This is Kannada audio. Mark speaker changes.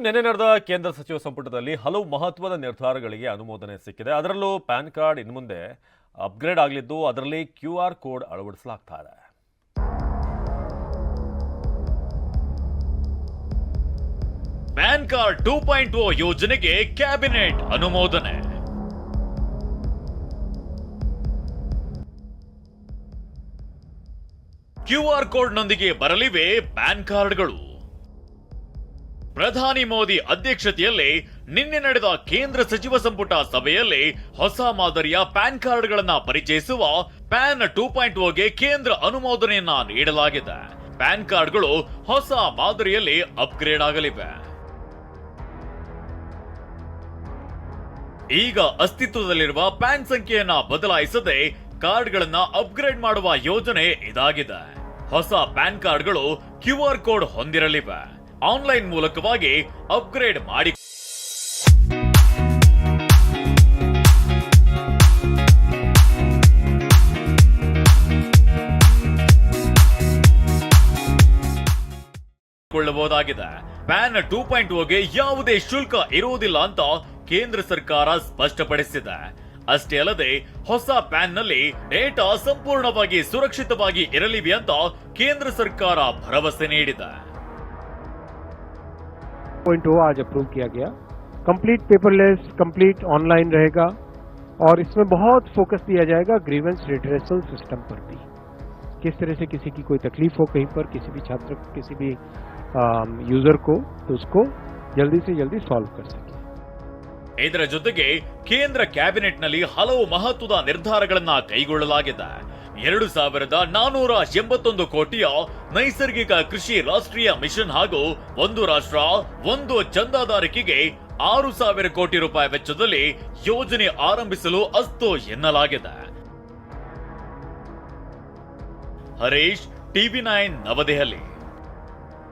Speaker 1: ನಿನ್ನೆ ನಡೆದ ಕೇಂದ್ರ ಸಚಿವ ಸಂಪುಟದಲ್ಲಿ ಹಲವು ಮಹತ್ವದ ನಿರ್ಧಾರಗಳಿಗೆ ಅನುಮೋದನೆ ಸಿಕ್ಕಿದೆ. ಅದರಲ್ಲೂ ಪ್ಯಾನ್ ಕಾರ್ಡ್ ಇನ್ನು ಮುಂದೆ ಅಪ್ಗ್ರೇಡ್ ಆಗಲಿದ್ದು ಅದರಲ್ಲಿ ಕ್ಯೂ ಆರ್ ಕೋಡ್ ಅಳವಡಿಸಲಾಗ್ತಾ ಇದೆ.
Speaker 2: PAN card two point O ಯೋಜನೆಗೆ ಕ್ಯಾಬಿನೆಟ್ ಅನುಮೋದನೆ. ಕ್ಯೂ ಆರ್ ಕೋಡ್ನೊಂದಿಗೆ ಬರಲಿವೆ ಪ್ಯಾನ್ ಕಾರ್ಡ್ಗಳು. ಪ್ರಧಾನಿ ಮೋದಿ ಅಧ್ಯಕ್ಷತೆಯಲ್ಲಿ ನಿನ್ನೆ ನಡೆದ ಕೇಂದ್ರ ಸಚಿವ ಸಂಪುಟ ಸಭೆಯಲ್ಲಿ ಹೊಸ ಮಾದರಿಯ ಪ್ಯಾನ್ ಕಾರ್ಡ್ಗಳನ್ನ ಪರಿಚಯಿಸುವ ಪ್ಯಾನ್ ಟೂ ಪಾಯಿಂಟ್ ಓಗೆ ಕೇಂದ್ರ ಅನುಮೋದನೆಯನ್ನ ನೀಡಲಾಗಿದೆ. ಪ್ಯಾನ್ ಕಾರ್ಡ್ಗಳು ಹೊಸ ಮಾದರಿಯಲ್ಲಿ ಅಪ್ಗ್ರೇಡ್ ಆಗಲಿವೆ. ಈಗ ಅಸ್ತಿತ್ವದಲ್ಲಿರುವ ಪ್ಯಾನ್ ಸಂಖ್ಯೆಯನ್ನ ಬದಲಾಯಿಸದೆ ಕಾರ್ಡ್ಗಳನ್ನ ಅಪ್ಗ್ರೇಡ್ ಮಾಡುವ ಯೋಜನೆ ಇದಾಗಿದೆ. ಹೊಸ ಪ್ಯಾನ್ ಕಾರ್ಡ್ಗಳು ಕ್ಯೂ ಆರ್ ಕೋಡ್ ಹೊಂದಿರಲಿವೆ. ಆನ್ಲೈನ್ ಮೂಲಕವಾಗಿ ಅಪ್ಗ್ರೇಡ್ ಮಾಡಿ ಕೊಳ್ಳಬಹುದಾಗಿದೆ. ಪ್ಯಾನ್ ಟೂ ಪಾಯಿಂಟ್ ಓಗೆ ಯಾವುದೇ ಶುಲ್ಕ ಇರುವುದಿಲ್ಲ ಅಂತ ಕೇಂದ್ರ ಸರ್ಕಾರ ಸ್ಪಷ್ಟಪಡಿಸಿದೆ. ಅಷ್ಟೇ ಅಲ್ಲದೆ, ಹೊಸ ಪ್ಯಾನ್ನಲ್ಲಿ ಡೇಟಾ ಸಂಪೂರ್ಣವಾಗಿ ಸುರಕ್ಷಿತವಾಗಿ ಇರಲಿವೆ ಅಂತ ಕೇಂದ್ರ ಸರ್ಕಾರ ಭರವಸೆ ನೀಡಿದೆ.
Speaker 3: पॉइंट ओ आज अप्रूव किया गया कंप्लीट पेपरलेस कंप्लीट ऑनलाइन रहेगा और इसमें बहुत फोकस दिया जाएगा ग्रीवेंस रिड्रेसल सिस्टम पर भी किस तरह से किसी की कोई तकलीफ हो कहीं पर किसी भी छात्र को किसी भी यूजर को तो उसको जल्दी से जल्दी सॉल्व कर सके
Speaker 2: ಇದರ ಜೊತೆಗೆ ಕೇಂದ್ರ ಕ್ಯಾಬಿನೆಟ್ ನಲ್ಲಿ ಹಲವು ಮಹತ್ವದ ನಿರ್ಧಾರಗಳನ್ನ ಕೈಗೊಳ್ಳಲಾಗಿದೆ ಎರಡು ಸಾವಿರದ ನಾನೂರ ಎಂಬತ್ತೊಂದು ಕೋಟಿಯ ನೈಸರ್ಗಿಕ ಕೃಷಿ ರಾಷ್ಟ್ರೀಯ ಮಿಷನ್ ಹಾಗೂ ಒಂದು ರಾಷ್ಟ್ರ, ಒಂದು ಚಂದಾದಾರಿಕೆಗೆ ಆರು ಸಾವಿರ ಕೋಟಿ ರೂಪಾಯಿ ವೆಚ್ಚದಲ್ಲಿ ಯೋಜನೆ ಆರಂಭಿಸಲು ಅಸ್ತು ಎನ್ನಲಾಗಿದೆ. Harish, TV nine New Delhi.